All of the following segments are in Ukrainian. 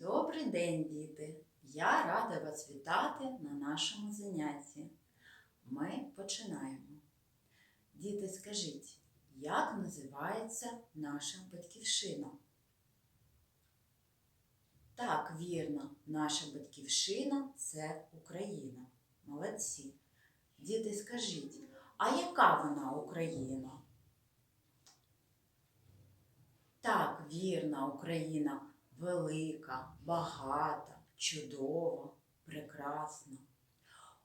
Добрий день, діти! Я рада вас вітати на нашому занятті. Ми починаємо. Діти, скажіть, як називається наша батьківщина? Так, вірно, наша батьківщина це Україна. Молодці. Діти, скажіть, а яка вона Україна? Так, вірна Україна велика, багата, чудова, прекрасна.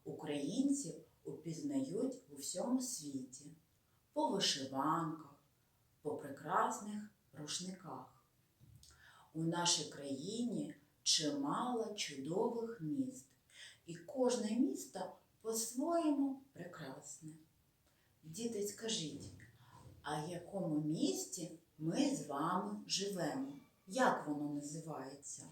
Українців упізнають у всьому світі по вишиванках, по прекрасних рушниках. У нашій країні чимало чудових міст, і кожне місто по-своєму прекрасне. Діти, скажіть, а якому місті ми з вами живемо? Як воно називається?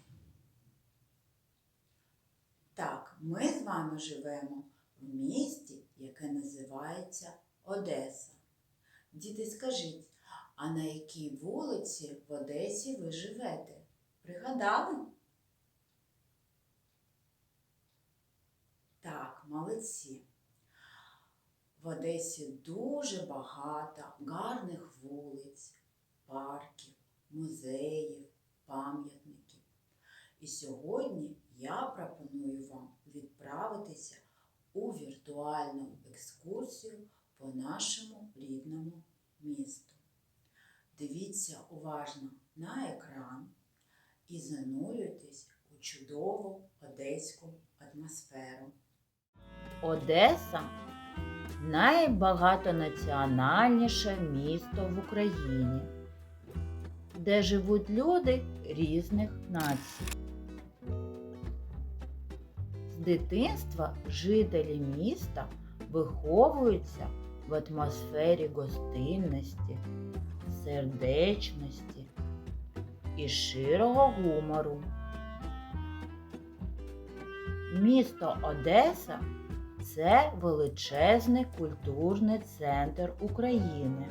Так, ми з вами живемо в місті, яке називається Одеса. Діти, скажіть, а на якій вулиці в Одесі ви живете? Пригадали? Так, молодці. В Одесі дуже багато гарних вулиць, парків, музеїв, пам'ятників. І сьогодні я пропоную вам відправитися у віртуальну екскурсію по нашому рідному місту. Дивіться уважно на екран і занурюйтесь у чудову одеську атмосферу. Одеса найбагатонаціональніше місто в Україні, де живуть люди різних націй. З дитинства жителі міста виховуються в атмосфері гостинності, сердечності і широго гумору. Місто Одеса це величезний культурний центр України,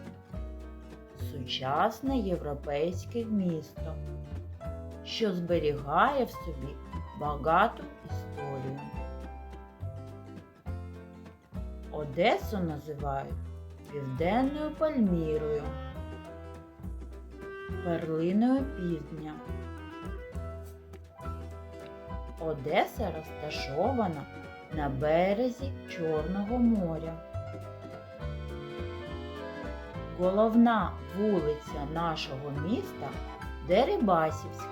сучасне європейське місто, що зберігає в собі багату історію. Одесу називають Південною Пальмірою, перлиною півдня. Одеса розташована на березі Чорного моря. Головна вулиця нашого міста Дерибасівська.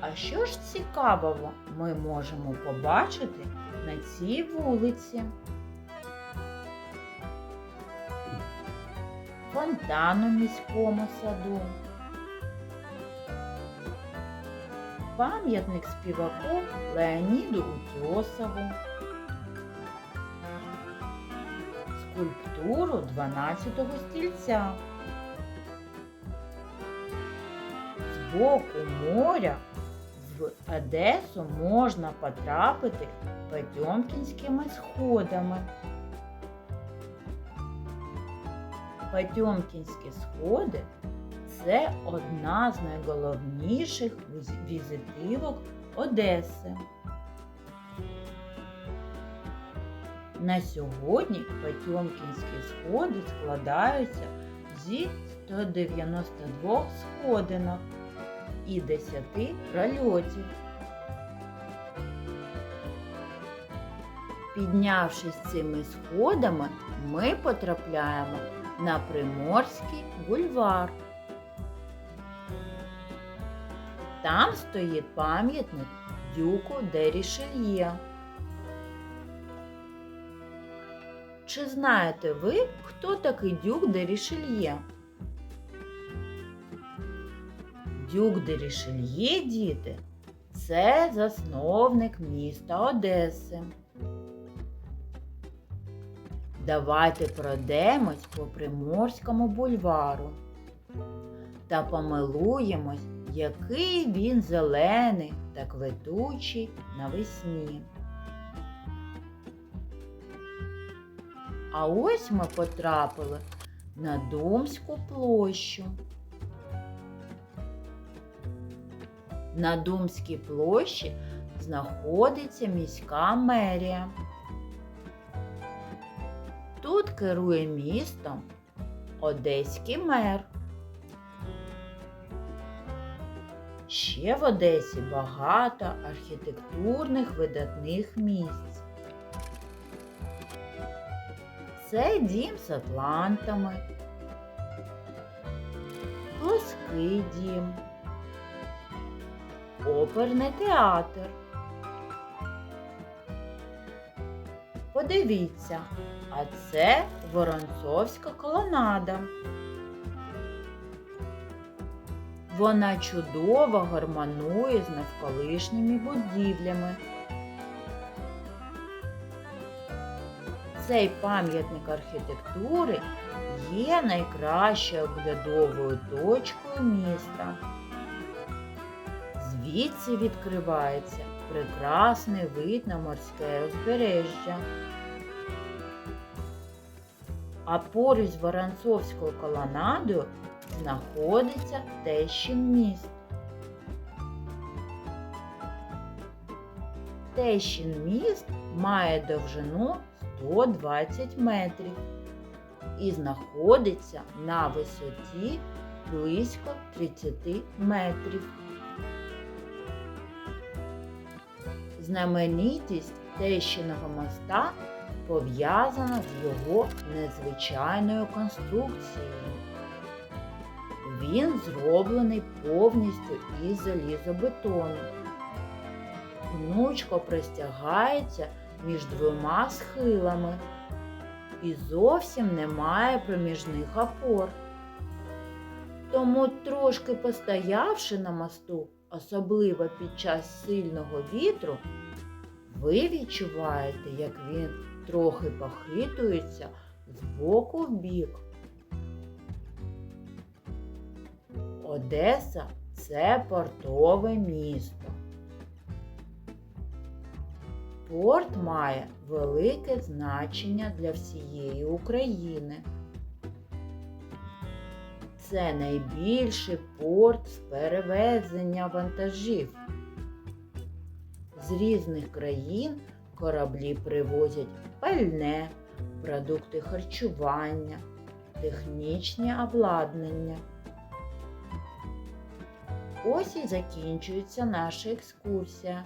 А що ж цікавого ми можемо побачити на цій вулиці? Фонтан у міському саду. Пам'ятник співаку Леоніду Утьосову. Скульптуру 12-го стільця. З боку моря в Одесу можна потрапити Потьомкінськими сходами. Потьомкінські сходи це одна з найголовніших візитивок Одеси. На сьогодні Потьомкінські сходи складаються зі 192 сходинок і 10 прольотів. Піднявшись цими сходами, ми потрапляємо на Приморський бульвар. Там стоїть пам'ятник Дюку де Рішельє. Чи знаєте ви, хто такий Дюк де Рішельє? Дюк де Рішельє, діти, це засновник міста Одеси. Давайте пройдемось по Приморському бульвару та помилуємось, який він зелений та квитучий навесні. А ось ми потрапили на Домську площу. На Домській площі знаходиться міська мерія. Тут керує містом Одеський мер. Ще в Одесі багато архітектурних видатних місць. Це дім з атлантами, плоский дім, оперний театр. Подивіться, а це Воронцовська колонада. Вона чудово гармонує з навколишніми будівлями. Цей пам'ятник архітектури є найкращою оглядовою точкою міста. Звідси відкривається прекрасний вид на морське узбережжя. А поруч з Воронцовською колонадою знаходиться Тещин міст. Тещин міст має довжину 120 метрів і знаходиться на висоті близько 30 метрів. Знаменитість Тещиного моста пов'язана з його незвичайною конструкцією. Він зроблений повністю із залізобетону. Гнучко простягається між двома схилами і зовсім немає проміжних опор. Тому трошки постоявши на мосту, особливо під час сильного вітру, ви відчуваєте, як він трохи похитується з боку в бік. Одеса це портове місто. Порт має велике значення для всієї України. Це найбільший порт з перевезення вантажів. З різних країн кораблі привозять пальне, продукти харчування, технічні обладнання. Ось і закінчується наша екскурсія.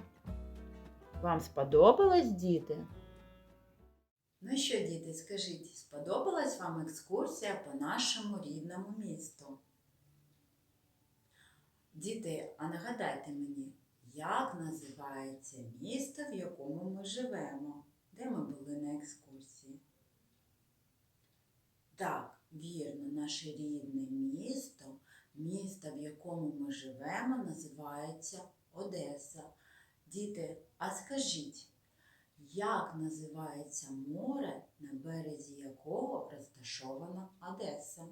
Вам сподобалось, діти? Ну що, діти, скажіть, сподобалась вам екскурсія по нашому рідному місту? Діти, а нагадайте мені, як називається місто, в якому ми живемо? Де ми були на екскурсії? Так, вірно, наше рідне місто, місто, в якому ми живемо, називається Одеса. Діти, а скажіть, як називається море, на березі якого розташована Одеса?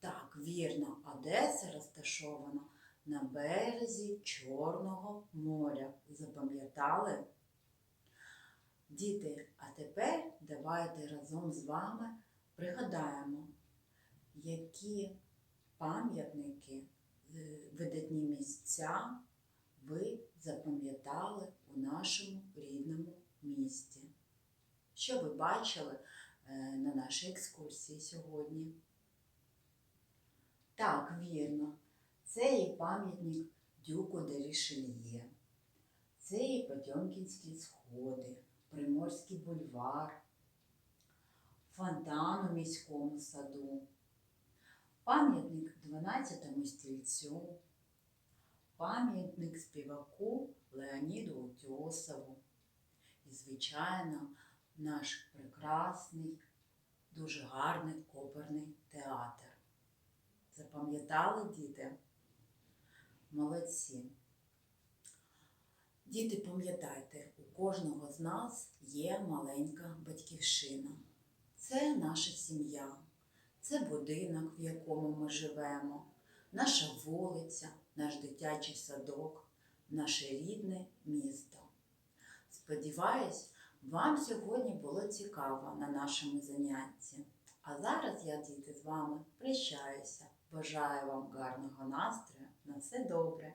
Так, вірно, Одеса розташована на березі Чорного моря. Запам'ятали? Діти, а тепер давайте разом з вами пригадаємо, які пам'ятники, е, видатні місця ви запам'ятали у нашому рідному місті. Що ви бачили е, на нашій екскурсії сьогодні? Так, вірно, це і пам'ятник Дюку де Рішельє, це і Потьомкінські сходи, Приморський бульвар, фонтан у міському саду, пам'ятник 12 стільцю, пам'ятник співаку Леоніду Утьосову і, звичайно, наш прекрасний, дуже гарний оперний театр. Запам'ятали діти? Молодці. Діти, пам'ятайте, у кожного з нас є маленька батьківщина. Це наша сім'я, це будинок, в якому ми живемо, наша вулиця, наш дитячий садок, наше рідне місто. Сподіваюсь, вам сьогодні було цікаво на нашому занятті. А зараз я, діти, з вами прощаюся. Бажаю вам гарного настрою, на все добре.